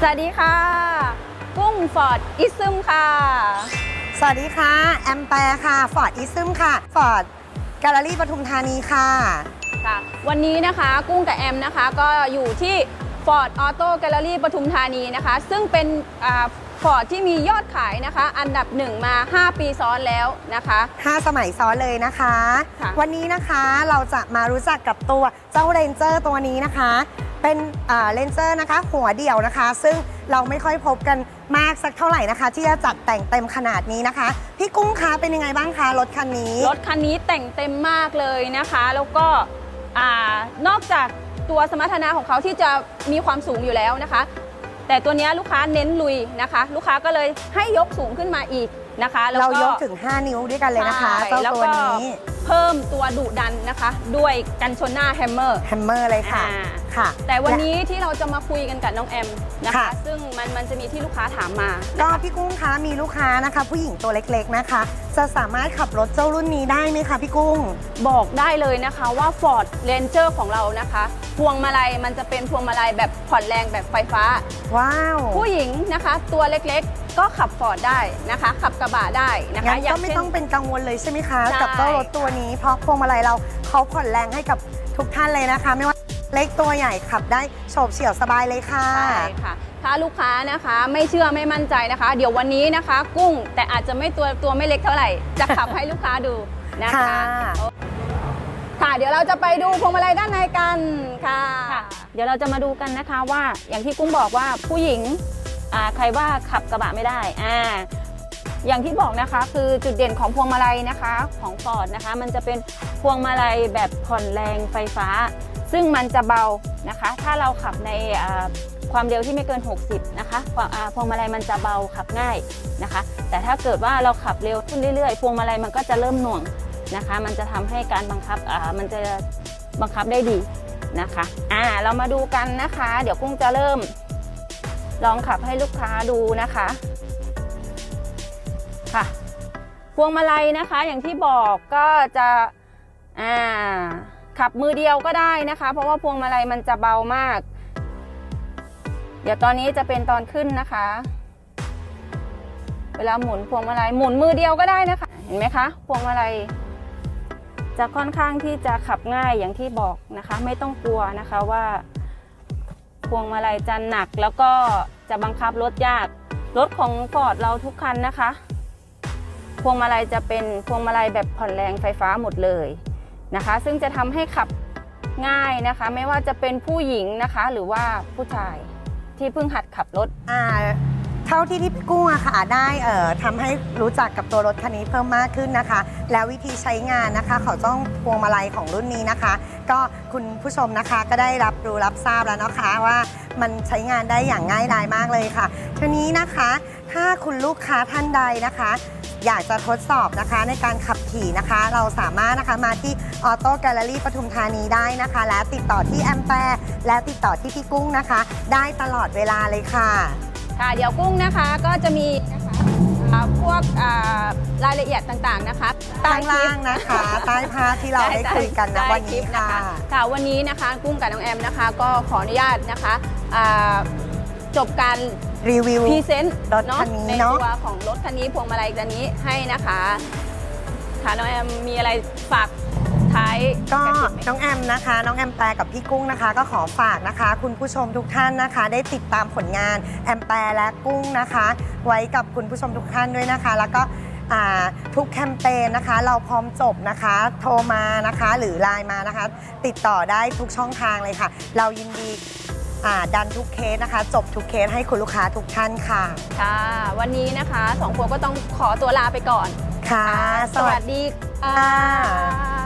สวัสดีค่ะ กุ้งฟอร์ดอิซึมค่ะ สวัสดีค่ะ แอมแปร์ค่ะ ฟอร์ดอิซึมค่ะ ฟอร์ดแกลเลอรี่ปทุมธานีค่ะ ค่ะ วันนี้นะคะกุ้งกับแอมนะคะก็อยู่ที่ Ford Auto Gallery ปทุมธานีนะคะ ซึ่งเป็นฟอร์ดที่มียอดขายนะคะ อันดับหนึ่งมา 5 ปีซ้อนแล้วนะคะ 5 สมัยซ้อนเลยนะคะค่ะวันนี้นะคะเราจะมารู้จักกับตัวเจ้าเรนเจอร์ตัวนี้นะคะ เป็นเรนเจอร์นะคะ หัวเดี่ยวนะคะ ซึ่งเราไม่ค่อยพบกันมากสักเท่าไหร่นะคะ ที่จะจัดแต่งเต็มขนาดนี้นะคะ พี่กุ้งคะเป็นยังไงบ้างคะรถคันนี้ รถคันนี้แต่งเต็มมากเลยนะคะ แล้วก็อานอกจากตัวสมรรถนะของเขาที่จะมีความสูงอยู่แล้วนะคะ แต่ตัวเนี้ยลูกค้าเน้นลุยนะคะ ลูกค้าก็เลยให้ยกสูงขึ้นมาอีกนะคะแล้วเรายกถึง 5 นิ้วด้วยกันเลยนะคะใช่เจ้าแล้วตัวก็นี้ เพิ่มตัวดุดันนะคะ ด้วยกันชนหน้าแฮมเมอร์แฮมเมอร์เลยค่ะอ่าค่ะ แต่วันนี้ที่เราจะมาคุยกันกับน้องแอมนะคะค่ะซึ่งมันมันจะมีที่ลูกค้าถามมา ก็พี่กุ้งคะมีลูกค้านะคะ ผู้หญิงตัวเล็ก ๆนะคะ จะสามารถขับรถเจ้ารุ่นนี้ได้ไหมคะพี่กุ้งบอกได้เลยนะคะว่า Ford Ranger ของเรานะคะพวงมาลัยมันจะเป็นพวงมาลัยแบบผ่อนแรงแบบไฟฟ้า ว้าว ผู้หญิงนะคะ ตัวเล็กๆ ก็ขับ Ford ได้นะคะ ขับกระบะได้นะคะงั้นย่าก็งไม่เช่นต้องเป็นกังวลเลยใช่ไหมคะใช่กับเจ้ารถตัวนี้ เพราะพวงมาลัยเราเขาผ่อนแรงให้กับทุกท่านเลยนะคะ ไม่ว่าเล็กตัวใหญ่ขับได้โฉบเฉี่ยวสบายเลยค่ะ ใช่ค่ะ ถ้าลูกค้านะคะไม่เชื่อไม่มั่นใจนะคะ เดี๋ยววันนี้นะคะ กุ้งแต่อาจจะไม่ตัวตัวไม่เล็กเท่าไหร่ จะขับให้ลูกค้าดูนะคะ ค่ะค่ะเดี๋ยวเราจะไปดูพวงมาลัยด้านในกันค่ะ เดี๋ยวเราจะมาดูกันนะคะว่าอย่างที่กุ้งบอกว่าผู้หญิงอ่าใครว่าขับกระบะไม่ได้อ่า อย่างที่บอกนะคะ คือจุดเด่นของพวงมาลัยนะคะ ของ Ford นะคะ มันจะเป็นพวงมาลัยแบบผ่อนแรงไฟฟ้า ซึ่งมันจะเบานะคะ ถ้าเราขับในความเร็วที่ไม่เกิน 60 นะคะพวงมาลัยมันจะเบาขับง่ายนะคะ แต่ถ้าเกิดว่าเราขับเร็วขึ้นเรื่อยๆ พวงมาลัยมันก็จะเริ่มหน่วงนะคะ มันจะทำให้การบังคับมันจะบังคับได้ดีนะคะอ่าเรามาดูกันนะคะ เดี๋ยวกุ้งจะเริ่ม ลองขับให้ลูกค้าดูนะคะ ค่ะ พวงมาลัยนะคะอย่างที่บอกก็จะอ่าขับมือเดียวก็ได้นะคะ เพราะว่าพวงมาลัยมันจะเบามาก เดี๋ยวตอนนี้จะเป็นตอนขึ้นนะคะ เวลาหมุนพวงมาลัยหมุนมือเดียวก็ได้นะคะ เห็นไหมคะ พวงมาลัยจะค่อนข้างที่จะขับง่ายอย่างที่บอกนะคะ ไม่ต้องกลัวนะคะว่า พวงมาลัยจะหนักแล้วก็จะบังคับรถยากรถของฟอร์ดเราทุกคันนะคะ วงมาลัยจะเป็นพวงมาลัยแบบผ่อนแรงไฟฟ้าหมดเลยนะคะ ซึ่งจะทำให้ขับง่ายนะคะ ไม่ว่าจะเป็นผู้หญิงนะคะ หรือว่าผู้ชายที่เพิ่งหัดขับรถ อ่าเท่าที่ที่พี่กุ้งอะค่ะได้เอ่อทำให้รู้จักกับตัวรถคันนี้เพิ่มมากขึ้นนะคะ แล้ววิธีใช้งานนะคะของจ้องพวงมาลัยของรุ่นนี้นะคะ ก็คุณผู้ชมนะคะก็ได้รับรู้รับทราบแล้วนะคะว่ามันใช้งานได้อย่างง่ายดายมากเลยค่ะทีนี้นะคะ ถ้าคุณลูกค้าท่านใดนะคะ อยากจะทดสอบนะคะในการขับขี่นะคะ เราสามารถนะคะมาที่ออโต้แกลเลอรี่ปทุมธานีได้นะคะ และติดต่อที่แอมแปร์และติดต่อที่พี่กุ้งนะคะ ได้ตลอดเวลาเลยค่ะ ค่ะเดี๋ยวกุ้งนะคะก็จะมีนะคะอ่าพวกอ่ารายละเอียดต่างๆนะคะข้างล่างนะคะ ใต้ภาพที่เราได้คุยกันนะใต้วันคลินี้ปค่ะค่ะ วันนี้นะคะกุ้งกับน้องแอมนะคะ ก็ขออนุญาตนะคะอ่า จบการรีวิวพรีเซนต์รถเนาะคันนี้ในเนอะตัวของรถคันนี้พวงมาลัยคันนี้ให้นะคะค่ะน้องแอมมีอะไรฝากท้ายก็ระติกไหมน้องแอมนะคะ น้องแอมแปร์กับพี่กุ้งนะคะ ก็ขอฝากนะคะ คุณผู้ชมทุกท่านนะคะ ได้ติดตามผลงานแอมแปร์และกุ้งนะคะ ไว้กับคุณผู้ชมทุกท่านด้วยนะคะ แล้วก็อ่าทุกแคมเปญนะคะ เราพร้อมจบนะคะ โทรมานะคะ หรือไลน์มานะคะ ติดต่อได้ทุกช่องทางเลยค่ะ เรายินดี อ่าดันทุกเคสนะคะ จบทุกเคสให้คุณลูกค้าทุกท่านค่ะ ค่ะ วันนี้นะคะสองพวงก็ต้องขอตัวลาไปก่อนค่ะ สวัสดีค่ะ